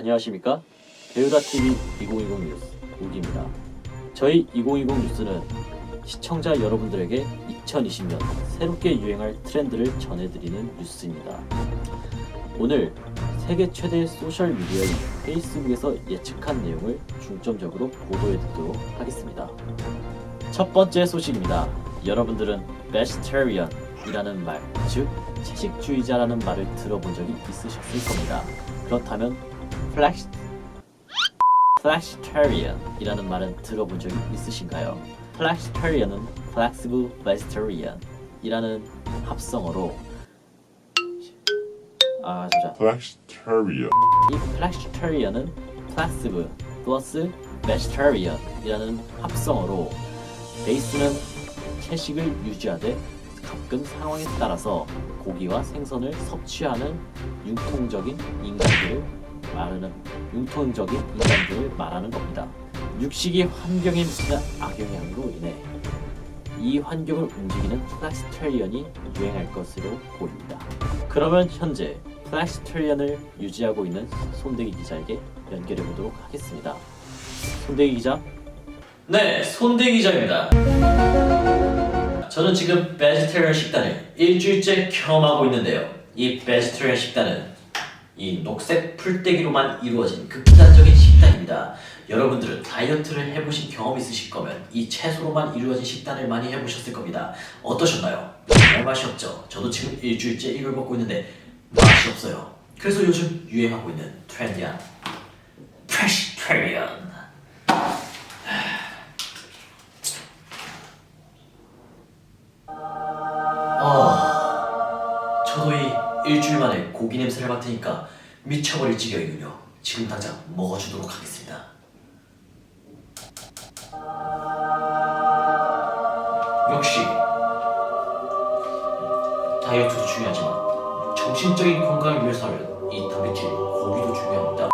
안녕하십니까? 배우다TV 2020 뉴스 우기입니다. 저희 2020 뉴스는 시청자 여러분들에게 2020년 새롭게 유행할 트렌드를 전해드리는 뉴스입니다. 오늘 세계 최대 소셜미디어인 페이스북에서 예측한 내용을 중점적으로 보도해드리도록 하겠습니다. 첫 번째 소식입니다. 여러분들은 vegetarian이라는 말, 즉 채식주의자라는 말을 들어본 적이 있으셨을 겁니다. 그렇다면 flex flexitarian이라는 말은 들어본 적이 있으신가요? flexitarian은 flexible vegetarian이라는 합성어로 아 잠시만 Flexitarian. 이 flexitarian은 flexible 플러스 vegetarian이라는 합성어로 베이스는 채식을 유지하되 가끔 상황에 따라서 고기와 생선을 섭취하는 융통적인 인간들을 말하는 융통적인 인간들을 말하는 겁니다. 육식이 환경에 미치는 악영향으로 인해 이 환경을 움직이는 플라스테리언이 유행할 것으로 보입니다. 그러면 현재 플라스테리언을 유지하고 있는 손대기 기자에게 연결해 보도록 하겠습니다. 손대기 기자. 네, 손대기 기자입니다. 저는 지금 베지테리언 식단을 일주일째 경험하고 있는데요. 이 베지테리언 식단은 이 녹색 풀떼기로만 이루어진 극단적인 식단입니다. 여러분들은 다이어트를 해보신 경험 있으실 거면 이 채소로만 이루어진 식단을 많이 해보셨을 겁니다. 어떠셨나요? 정말 맛이 없죠. 저도 지금 일주일째 이걸 먹고 있는데 맛이 없어요. 그래서 요즘 유행하고 있는 트렌디한 프레시테리언 아, 저도 이 일주일 만에 고기 냄새를 맡으니까 미쳐버릴 지경이군요. 지금 당장 먹어주도록 하겠습니다. 역시 다이어트도 중요하지만 정신적인 건강을 위해서는 이 단백질 고기도 중요합니다.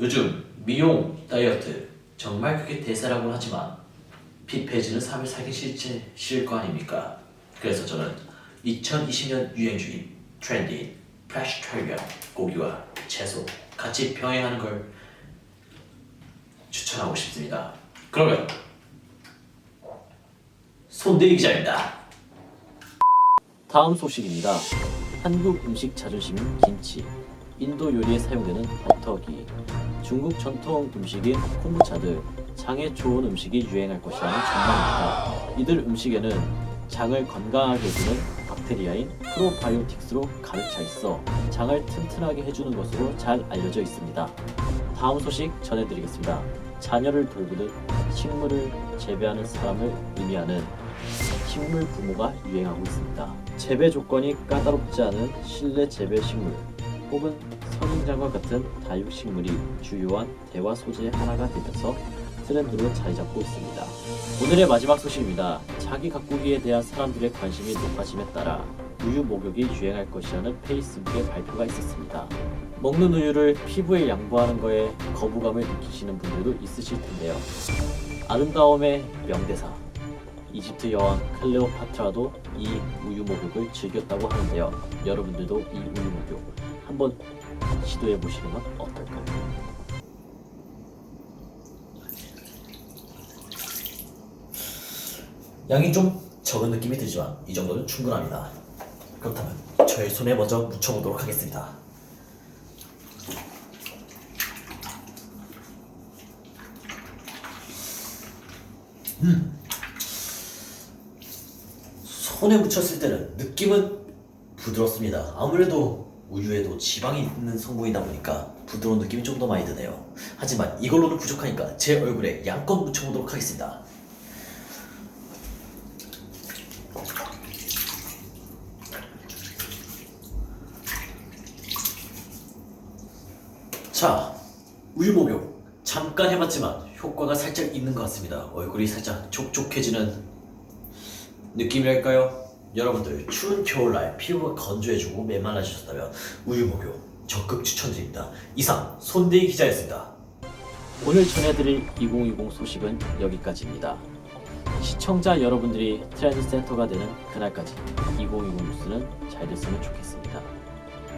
요즘 미용 다이어트 정말 그게 대세라고는 하지만 핏폐지는 삶을 살기 싫지 싫을 거 아닙니까? 그래서 저는 2020년 유행 중인 트렌디 플래시테리언 고기와 채소 같이 병행하는 걸 추천하고 싶습니다. 그러면 손대기 기자입니다. 다음 소식입니다. 한국 음식 자존심인 김치, 인도 요리에 사용되는 버터기, 중국 전통 음식인 콤부차 등 장에 좋은 음식이 유행할 것이라는 전망입니다. 이들 음식에는 장을 건강하게 해주는 박테리아인 프로바이오틱스로 가득 차 있어 장을 튼튼하게 해주는 것으로 잘 알려져 있습니다. 다음 소식 전해드리겠습니다. 자녀를 돌보듯 식물을 재배하는 사람을 의미하는 식물 부모가 유행하고 있습니다. 재배 조건이 까다롭지 않은 실내 재배 식물 혹은 선인장과 같은 다육식물이 주요한 대화 소재의 하나가 되면서 트렌드로 자리 잡고 있습니다. 오늘의 마지막 소식입니다. 자기 가꾸기에 대한 사람들의 관심이 높아짐에 따라 우유 목욕이 유행할 것이라는 페이스북의 발표가 있었습니다. 먹는 우유를 피부에 양보하는 거에 거부감을 느끼시는 분들도 있으실 텐데요. 아름다움의 명대사 이집트 여왕 클레오파트라도 이 우유 목욕을 즐겼다고 하는데요. 여러분들도 이 우유 목욕 한번 시도해 보시는 건 어떨까요? 양이 좀 적은 느낌이 들지만 이 정도는 충분합니다. 그렇다면 저의 손에 먼저 묻혀보도록 하겠습니다. 음. 손에 묻혔을 때는 느낌은 부드럽습니다. 아무래도 우유에도 지방이 있는 성분이다 보니까 부드러운 느낌이 좀 더 많이 드네요. 하지만 이걸로는 부족하니까 제 얼굴에 양껏 묻혀보도록 하겠습니다. 자, 우유 목욕 잠깐 해봤지만 효과가 살짝 있는 것 같습니다. 얼굴이 살짝 촉촉해지는 느낌이랄까요? 여러분들 추운 겨울날 피부가 건조해지고 메말라지셨다면 우유 목욕 적극 추천드립니다. 이상 손대희 기자였습니다. 오늘 전해드릴 2020 소식은 여기까지입니다. 시청자 여러분들이 트렌드 센터가 되는 그날까지 2020 뉴스는 잘 됐으면 좋겠습니다.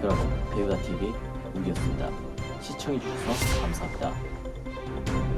여러분 배우다 TV 우기였습니다. 시청해주셔서 감사합니다.